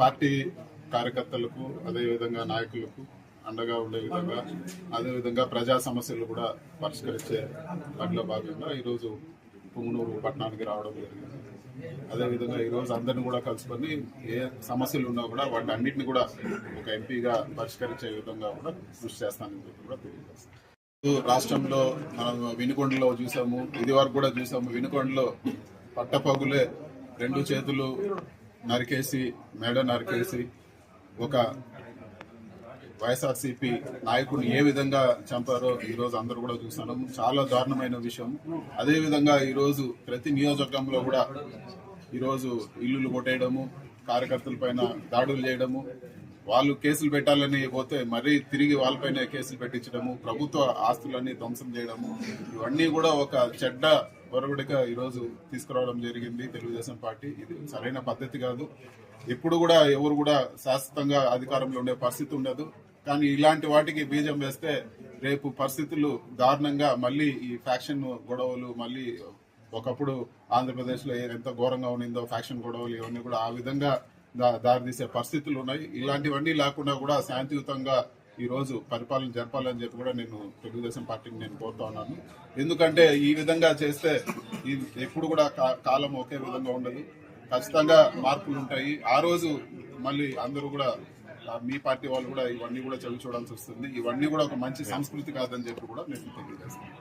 Party కార్యకర్తలకు అదేవిధంగా నాయకులకు అండగా ఉండే విధంగా అదేవిధంగా ప్రజా సమస్యలు కూడా పరిష్కరించే పనిలో భాగంగా ఈరోజు పుంగనూరు పట్టణానికి రావడం జరిగింది. అదేవిధంగా ఈరోజు అందరిని కూడా కలుసుకొని ఏ సమస్యలు ఉన్నా కూడా వాటి అన్నింటిని కూడా ఒక ఎంపీగా పరిష్కరించే విధంగా కూడా కృషి చేస్తానని చెప్పి కూడా తెలియజేస్తాను. రాష్ట్రంలో మనం వినుకొండలో చూసాము ఇది వరకు కూడా చూసాము వినుకొండలో పట్టపగులే రెండు చేతులు నరికేసి మెడ నరికేసి ఒక వైఎస్ఆర్సీపీ నాయకుడిని ఏ విధంగా చంపారో ఈ రోజు అందరూ కూడా చూస్తున్నాం చాలా దారుణమైన విషయం. అదేవిధంగా ఈరోజు ప్రతి నియోజకవర్గంలో కూడా ఈరోజు ఇల్లులు కొట్టేయడము కార్యకర్తల పైన దాడులు చేయడము వాళ్ళు కేసులు పెట్టాలని పోతే మరీ తిరిగి వాళ్ళపైన కేసులు పెట్టించడము ప్రభుత్వ ఆస్తులన్నీ ధ్వంసం చేయడము ఇవన్నీ కూడా ఒక చెడ్డ ఒరవడిగా ఈరోజు తీసుకురావడం జరిగింది తెలుగుదేశం పార్టీ. ఇది సరైన పద్ధతి కాదు. ఎప్పుడు కూడా ఎవరు కూడా శాశ్వతంగా అధికారంలో ఉండే పరిస్థితి ఉండదు. కానీ ఇలాంటి వాటికి బీజం వేస్తే రేపు పరిస్థితులు దారుణంగా మళ్ళీ ఈ ఫ్యాక్షన్ గొడవలు మళ్ళీ ఒకప్పుడు ఆంధ్రప్రదేశ్లో ఎంత ఘోరంగా ఉన్నిందో ఫ్యాక్షన్ గొడవలు ఇవన్నీ కూడా ఆ విధంగా దా- దారితీసే పరిస్థితులు ఉన్నాయి. ఇలాంటివన్నీ లేకుండా కూడా శాంతియుతంగా ఈ రోజు పరిపాలన జరపాలని చెప్పి కూడా నేను తెలుగుదేశం పార్టీని నేను కోరుతా ఉన్నాను. ఎందుకంటే ఈ విధంగా చేస్తే ఈ ఎప్పుడు కూడా కా- కాలం ఒకే విధంగా ఉండదు. ఖచ్చితంగా మార్పులు ఉంటాయి. ఆ రోజు మళ్ళీ అందరూ కూడా మీ పార్టీ వాళ్ళు కూడా ఇవన్నీ కూడా చవి చూడాల్సి వస్తుంది. ఇవన్నీ కూడా ఒక మంచి సంస్కృతి కాదని చెప్పి కూడా నేను తెలియజేస్తాను.